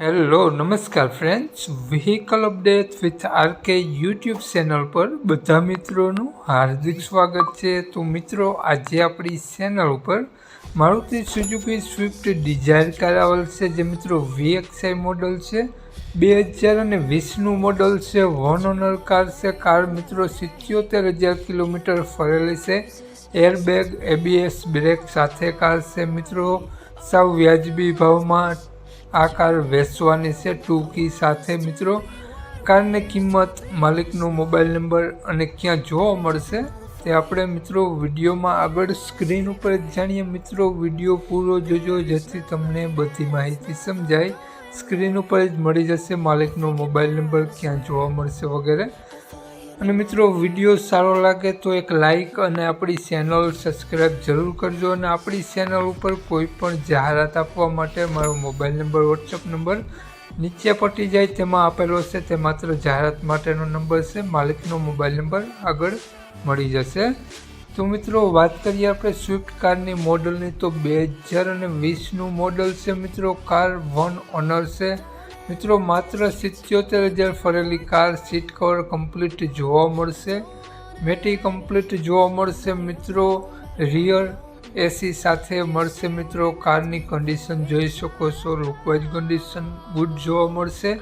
Hello નમસ્કાર friends vehicle update with RK YouTube channel પર બધા મિત્રોનું હાર્દિક સ્વાગત છે. તો મિત્રો, આજે આપણી ચેનલ ઉપર Maruti Suzuki Swift Dzire car આવેલ છે, જે મિત્રો વીએક્સઆઈ મોડલ છે. બે હજાર અને વીસનું મોડલ છે વન ઓનર કાર છે. કાર મિત્રો સિત્યોતેર હજાર કિલોમીટર ફરેલી છે. એરબેગ એબીએસ બ્રેક સાથે કાર છે મિત્રો. સાવ વ્યાજબી ભાવમાં આ કાર વેચવાની છે ટૂંકી સાથે, મિત્રો. કારની કિંમત, માલિકનો મોબાઈલ નંબર અને ક્યાં જોવા મળશે તે આપણે, મિત્રો, વિડીયોમાં આગળ સ્ક્રીન ઉપર જાણીએ. મિત્રો, વીડિયો પૂરો જોજો, જેથી તમને બધી માહિતી સમજાય. સ્ક્રીન ઉપર જ મળી જશે માલિકનો મોબાઈલ નંબર, ક્યાં જોવા મળશે વગેરે. અને મિત્રો, વીડિયો સારો લાગે તો એક લાઈક અને આપણી ચેનલ સબસ્ક્રાઈબ જરૂર કરજો અને આપણી ચેનલ ઉપર કોઈ પણ જાહેરાત આપવા માટે મારો મોબાઈલ નંબર વોટ્સઅપ નંબર નીચે પટી જાય, તેમાં આપેલો છે. તે માત્ર જાહેરાત માટેનો નંબર છે. માલિકનો મોબાઈલ નંબર આગળ મળી જશે. તો મિત્રો, વાત કરીએ આપણે સ્વિફ્ટ કારની મોડલની તો બે હજાર અને વીસનું મોડલ છે મિત્રો. કાર વન ઓનર છે. મિત્રો, માત્ર સિત્યોતેર હજાર ફરેલી કાર સીટ કવર કમ્પ્લીટ જોવા મળશે. મેટી કમ્પ્લીટ જોવા મળશે મિત્રો. રિયર એસી સાથે મળશે મિત્રો. કારની કન્ડિશન જોઈ શકો છો. લુકવાઇઝ કન્ડિશન ગુડ જોવા મળશે.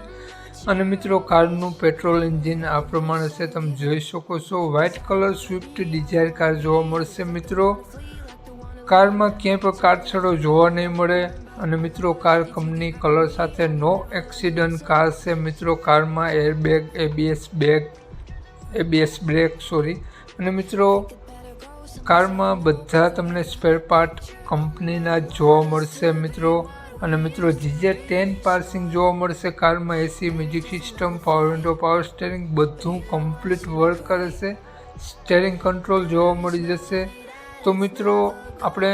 અને મિત્રો, કારનું પેટ્રોલ એન્જિન આ પ્રમાણે છે, તમે જોઈ શકો છો. White colour Swift Dzire car જોવા મળશે મિત્રો. કારમાં ક્યાંય પણ કાટછડો જોવા નહીં મળે. અને મિત્રો કાર કંપની કલર સાથે નો એક્સિડન્ટ કાર છે મિત્રો કારમાં airbag ABS bag ABS brake sorry અને મિત્રો કારમાં બધા તમને સ્પેર પાર્ટ કંપનીના જોવા મળશે, મિત્રો. અને મિત્રો જીજે ટેન પાર્સિંગ જોવા મળશે કારમાં AC music system power window power steering બધું કમ્પ્લીટ વર્ક કરે છે. સ્ટેરિંગ કંટ્રોલ જોવા મળી જશે. તો મિત્રો, આપણે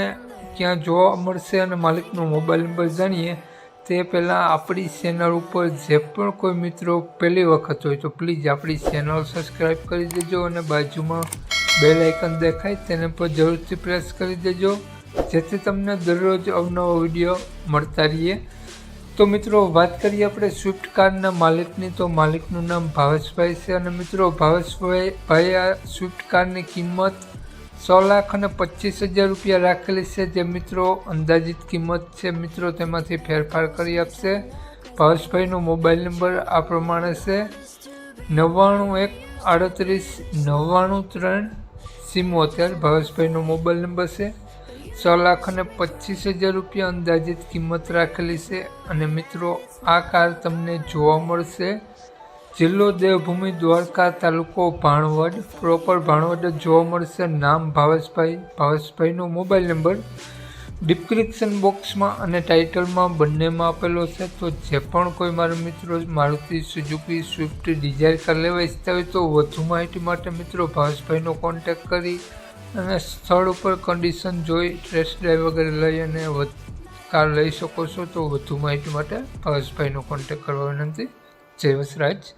ક્યાં જોવા મળશે અને માલિકનો મોબાઈલ નંબર જાણીએ, તે પહેલાં આપણી ચેનલ ઉપર જે પણ કોઈ મિત્રો પહેલી વખત હોય તો પ્લીઝ આપણી ચેનલ સબસ્ક્રાઈબ કરી દેજો અને બાજુમાં બેલ આઇકન દેખાય તેને પર જરૂરથી પ્રેસ કરી દેજો, જેથી તમને દરરોજ અવનવો વીડિયો મળતા રહીએ. તો મિત્રો, વાત કરીએ આપણે સ્વિફ્ટ કારના માલિકની. તો માલિકનું નામ ભાવેશભાઈ છે અને મિત્રો, ભાવેશભાઈ, ભાઈ, આ સ્વિફ્ટ કારની કિંમત સો લાખ અને પચીસ હજાર રૂપિયા રાખેલી છે જે મિત્રો અંદાજિત કિંમત છે. મિત્રો તેમાંથી ફેરફાર કરી આપશે. ભાવેશભાઈનો મોબાઈલ નંબર આ પ્રમાણે છે. નવ્વાણું એક આડત્રીસ નવ્વાણું ત્રણ સિમોતેર ભાવેશભાઈનો મોબાઈલ નંબર છે. સો લાખ અને પચીસ હજાર રૂપિયા અંદાજિત કિંમત રાખેલી છે અને મિત્રો આ કાર તમને જોવા મળશે. જિલ્લો દેવભૂમિ દ્વારકા તાલુકો ભાણવડ પ્રોપર ભાણવડ જોવા મળશે નામ ભાવેશભાઈ. ભાવેશભાઈનો મોબાઈલ નંબર ડિસ્ક્રિપ્શન બોક્સમાં અને ટાઇટલમાં બંનેમાં આપેલો છે. તો જે પણ કોઈ મારા મિત્રો Maruti Suzuki Swift Dzire car લેવા ઈચ્છતા હોય તો વધુ માહિતી માટે મિત્રો ભાવેશભાઈનો કોન્ટેક કરી અને સ્થળ ઉપર કન્ડિશન જોઈ ટેસ્ટ ડ્રાઈવ વગેરે લઈ અને કાર લઈ શકો છો. તો વધુ માહિતી માટે ભાવેશભાઈનો કોન્ટેક કરવા વિનંતી. જય વસરાજ.